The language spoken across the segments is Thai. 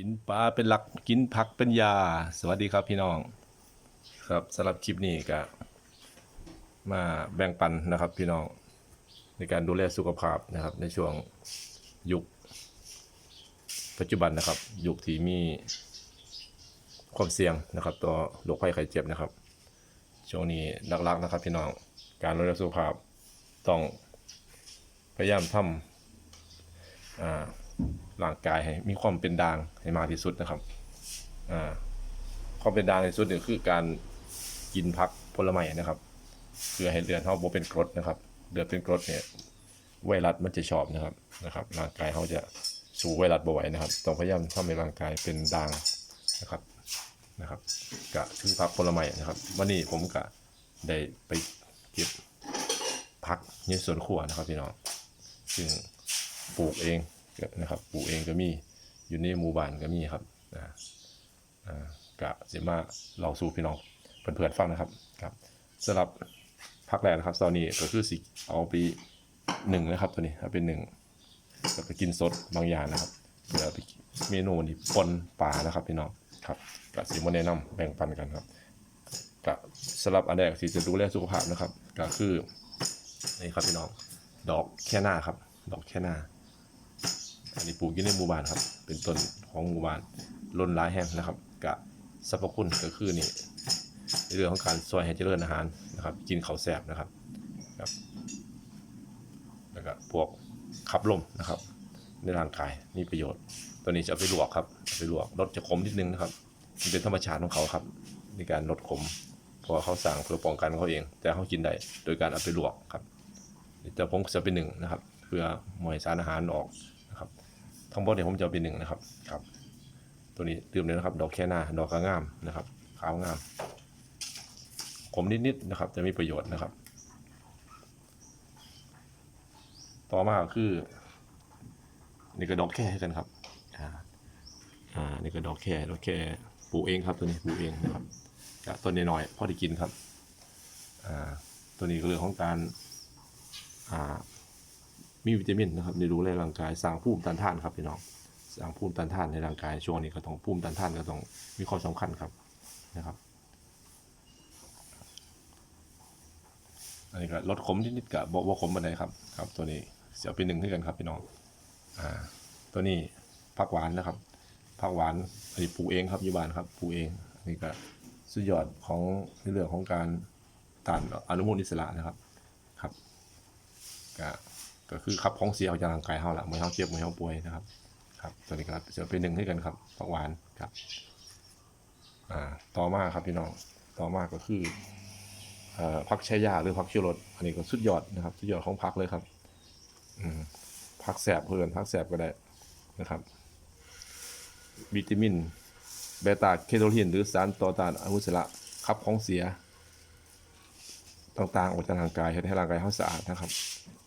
กินปลาเป็นหลักกินผักเป็นยา สวัสดีครับพี่น้อง ครับสำหรับคลิปนี้ก็มาแบ่งปันนะครับพี่น้องในการดูแลสุขภาพนะครับ ในช่วงยุค ปัจจุบันนะครับ ยุคที่มีความเสี่ยงนะครับ ต่อโรคภัยไข้เจ็บนะครับ ช่วงนี้หลักๆนะครับ พี่น้องการดูแลสุขภาพต้องพยายามทำอ่า ร่างกายให้มีความเป็นด่างให้มากที่สุดนะครับอ่าความเป็นด่างที่สุดเนี่ยคือการกินผักผลไม้นะครับเพื่อให้เลือดเขาบ่เป็นกรดนะครับเลือดเป็นกรดเนี่ยไวรัสมันจะชอบนะครับนะครับ ร่างกายเขาจะสู้ไวรัสบ่ไหวนะครับต้องพยายามทำให้ร่างกายเป็นด่างนะครับนะครับกะคือผักผลไม้นะครับวันนี้ผมกะได้ไปเก็บผักในสวนครัวนะครับพี่น้องซึ่งปลูกเอง นะครับปลูกเองก็มีอยู่ในหมู่บ้านก็มีครับอ่าอ่ากะเสียมาเราสู่พี่น้องเพื่อนๆฟังนะครับครับสำหรับพักแรกนะครับตอนนี้ก็คือสิเอาไปหนึ่งนะครับตัวนี้เอาเป็นหนึ่งแล้วก็กินสดบางอย่างนะครับเดี๋ยวเอไปเมนูนี่ปนปลานะครับพี่น้องครับกะสิมาแนะนำแบ่งปันกันครับกะสำหรับอันแรกที่จะดูแลสุขภาพนะครับ ก็คือนี่ครับพี่น้องดอกแค่หน้าครับ ดอกแค่หน้า อันนี้ปลูกอยู่ในหมู่บ้านครับ เป็นต้นของหมู่บ้านล้นหลายแห่งนะครับกะสรรพคุณก็คือนี่ในเรื่องของการช่วยให้เจริญอาหารนะครับ กินข้าวแซ่บนะครับครับ แล้วก็พวกขับลมนะครับ ในร่างกายมีประโยชน์ ตัวนี้จะเอาไปลวกครับไปลวกลดจะขมนิดนึงนะครับ มันเป็นธรรมชาติของเขาครับ ในการลดขมเพราะเขาสั่งเพื่อป้องกันเขาเอง แต่เขากินได้โดยการเอาไปลวกครับแต่ผมจะไปหนึ่งนะครับ เพื่อหมวยสารอาหารออก ทั้งหมดเนี่ยผมจะเอาไปหนึ่งนะครับครับ ตัวนี้ดื่มเลยนะครับ ดอกแค่หน้าดอกกระงามนะครับ ขาวงามขมนิดๆนะครับ จะมีประโยชน์นะครับ ต่อมากคือ นี่ก็ดอกแค่ให้กันครับอ่าอ่านี่ก็ดอกแค่ดอกแค่ปลูกเองครับตัวนี้ปลูกเองนะครับต้นน้อยๆพอได้กินครับอ่าตัวนี้ก็เรื่องของการอ่า มีวิตามินนะครับในดูแลร่างกายสร้างภูมิต้านทานครับพี่น้องสร้างภูมิต้านทานในร่างกายช่วงนี้ก็ต้องภูมิต้านทานก็ต้องมีความสำคัญครับนะครับอันนี้ก็ลดขมนิดๆกับบอกว่าขมบันไดครับครับตัวนี้เสียไปหนึ่งให้กันครับพี่น้องอ่าตัวนี้ผักหวานนะครับผักหวานอันนี้ปลูกเองครับอยู่บ้านครับปลูกเองอันนี้ก็สุดยอดของในเรื่องของการต้านอนุมูลอิสระนะครับครับก็ ก็คือขับของเสียออกจากร่างกายเขาละไม่เขาเจ็บไม่เขาป่วยนะครับ ครับตัวนี้ครับจะเป็นหนึ่งให้กันครับผักหวานครับ อ่า ต่อมาครับพี่น้อง ต่อมาก็คือผักชายาหรือผักชิรสอันนี้ก็สุดยอดนะครับ สุดยอดของผักเลยครับ อืมผักแสบเพื่อนผักแสบก็ได้นะครับ วิตามินเบต้าเคโทนหรือสารต่อต้านอนุมูลอิสระขับของเสีย ต่างๆออกจากร่างกายให้ร่างกายเขาสะอาดนะครับ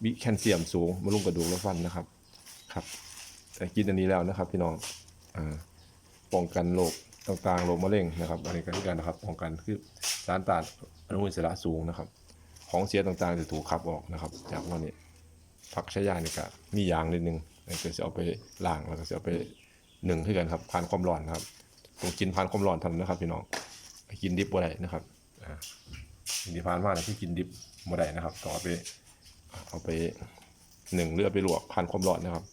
มีแคลเซียมสูงบำรุงกระดูกและฟันนะครับครับกินอันนี้แล้วนะครับ พี่น้องอ่าป้องกันโรคต่างๆโรคมะเร็งนะครับอันนี้ก็ที่กันนะครับป้องกันคือสารต้านอนุมูลอิสระสูงนะครับ ของเสียต่างๆจะถูกขับออกนะครับ จากวันนี้ผักชายานี่ก็มียางนิดนึงอันนี้ก็จะเอาไปล้างแล้วก็จะเอาไปหนึ่งให้กันครับผ่านความร้อนนะครับต้องกินผ่านความร้อนทันนะครับ พี่น้องไปกินดิบบ่ได้นะครับอ่าสิ่งที่ผ่านมาเนี่ยที่กินดิบบ่ได้นะครับต้อไป เอาไปหนึ่งหรือเอาไปลวกผ่านความร้อนนะครับ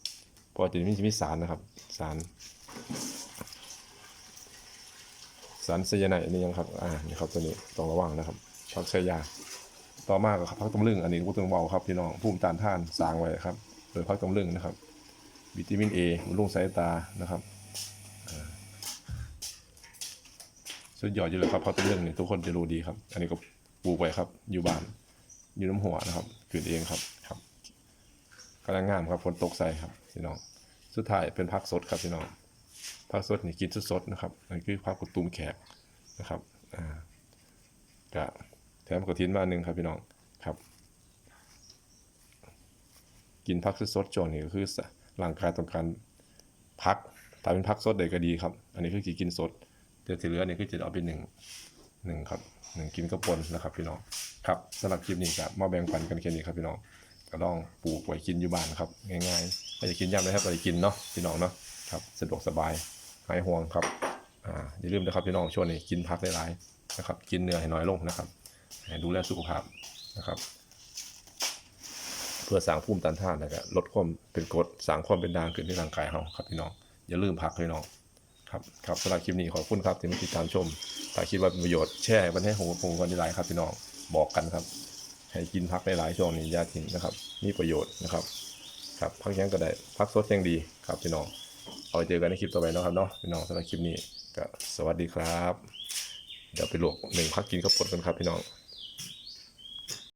พราะจะมีมีสารนะครับ สาร สารไซยาไนด์อันนี้ยังครับ อ่านี่ครับตัวนี้ต้องระวังนะครับช็อกไซยาต่อมาก็ครับพักตำลึงอันนี้กูต้องเบาครับพี่น้องภูมิต้านทานสร้างไว้ครับโดยพักตำลึงนะครับวิตามินเอบำรุงสายตานะครับอ่าสุดยอดอยู่เลยครับพักตำลึงนี่ทุกคนจะรู้ดีครับ อันนี้ก็ปลูกไว้ครับ อยู่บ้าน อยู่น้ำหัวนะครับเกิดเองครับครับกำลังงามครับฝนตกใส่ครับพี่น้องสุดท้ายเป็นพักสดครับพี่น้องพักสดนี่กินสดๆนะครับอันนคือพักกุตูมแขกนะครับอ่ากะแถมกระถินมาหนึ่งครับพี่น้องครับ กินพักสดๆช่วงนี้ก็คือร่างกายต้องการพักถ้าเป็นพักสดใดก็ดีครับ อันนี้คือกินสดแต่ที่เหลือนี่คือจะเอาไปหนึ่งหนึ่งครับ หนึ่งกินกระปนนะครับพี่น้องครับสำหรับคลิปนี้ครับมาแบ่งปันกันแค่นี้ครับพี่น้องก็ลองปลูกไว้กินอยู่บ้านครับง่ายๆไม่จะกินยำเลยครับไปกินเนาะพี่น้องเนาะครับสะดวกสบายหายห่วงครับอ่าอย่าลืมนะครับพี่น้องช่วงนี้กินผักหลายๆนะครับกินเนื้อให้น้อยลงนะครับดูแลสุขภาพนะครับเพื่อสร้างภูมิต้านทานแล้วก็ลดความเป็นกรดสร้างความเป็นด่างขึ้นในร่างกายเราครับพี่น้องอย่าลืมพักพี่น้อง ครับครับสำหรับคลิปนี้ขอบคุณครับที่มาติดตามชม ถ้าคิดว่าเป็นประโยชน์แชร์มันให้ผมผมกันหลายครับพี่น้องบอกกันครับ ให้กินพักหลายๆช่วงนี้อยาทิ้งนะครับ มีประโยชน์นะครับ ครับพักยังก็ได้พักสดยังดีครับพี่น้องเอาไว้เจอกันในคลิปต่อไปนะครับเนาะพี่น้องสำหรับคลิปนี้ก็สวัสดีครับ เดี๋ยวไปหลวกหนึ่งพักกินข้าวปดกันครับพี่น้อง